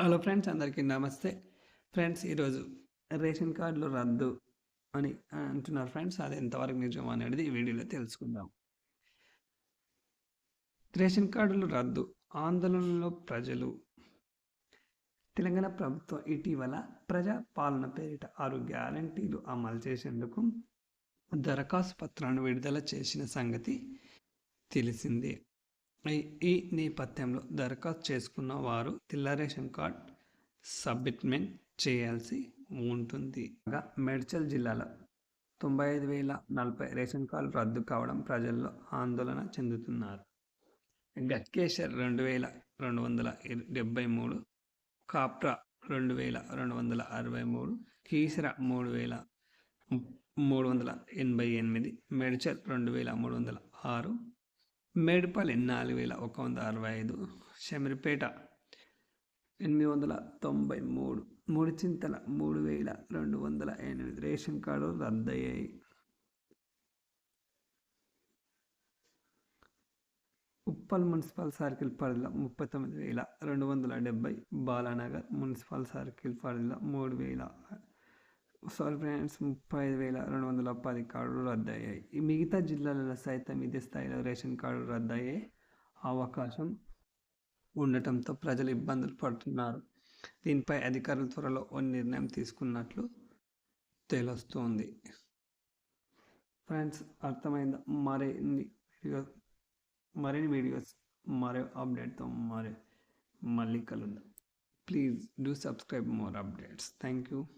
Hello friends అందరికీ నమస్తే. Friends ఈరోజు రేషన్ కార్డులు రద్దు అని అంటున్నారు ఫ్రెండ్స్. అది ఎంతవరకు నిజం అనేది ఈ వీడియోలో తెలుసుకుందాం. రేషన్ కార్డులు రద్దు. ఆందోళనలో ప్రజలు. తెలంగాణ ప్రభుత్వం ఇటీవల ప్రజా పాలన పేరిట ఆరు గ్యారంటీలు అమలు చేసేందుకు దరఖాస్తు పత్రాలను విడుదల చేసిన సంగతి తెలిసిందే. ఈ- నేపథ్యంలో దరఖాస్తు చేసుకున్న వారు తెల్ల రేషన్ కార్డ్ సబ్మిట్మెంట్ చేయాల్సి ఉంటుంది. మేడ్చల్ జిల్లాలో తొంభై ఐదు వేల నలభై రేషన్ కార్డు రద్దు కావడం ప్రజల్లో ఆందోళన చెందుతున్నారు. గట్కేశ్వర్ రెండు వేల రెండు వందల డెబ్బై మూడు కాప్రా రెండు వేల రెండు వందల అరవై మూడు కీసర మూడు వేల మూడు వందల ఎనభై ఎనిమిది మెడిచల్ రెండు వేల మూడు వందల ఆరు మేడిపల్లి నాలుగు వేల ఒక వంద అరవై ఐదు శమిరిపేట ఎనిమిది వందల తొంభై మూడు మూడు చింతల మూడు వేల రెండు వందల ఎనిమిది రేషన్ కార్డు రద్దయ్యాయి. ఉప్పల్ మున్సిపల్ సర్కిల్ పరిధిలో ముప్పై తొమ్మిది వేల రెండు వందల డెబ్బై బాలానగర్ మున్సిపల్ సర్కిల్ పరిధిలో మూడు వేల సారీ ఫ్రెండ్స్ ముప్పై ఐదు వేల రెండు వందల పది కార్డులు రద్దయ్యాయి. ఈ మిగతా జిల్లాలలో సైతం ఇదే స్థాయిలో రేషన్ కార్డులు రద్దయ్యే అవకాశం ఉండటంతో ప్రజలు ఇబ్బందులు పడుతున్నారు. దీనిపై అధికారులు త్వరలో ఓ నిర్ణయం తీసుకున్నట్లు తెలుస్తోంది. ఫ్రెండ్స్ అర్థమైందా? మరిన్ని వీడియో మరిన్ని వీడియోస్ మరో అప్డేట్తో మరే మళ్ళీ కలుద్దాం. Please do subscribe more updates. Thank you.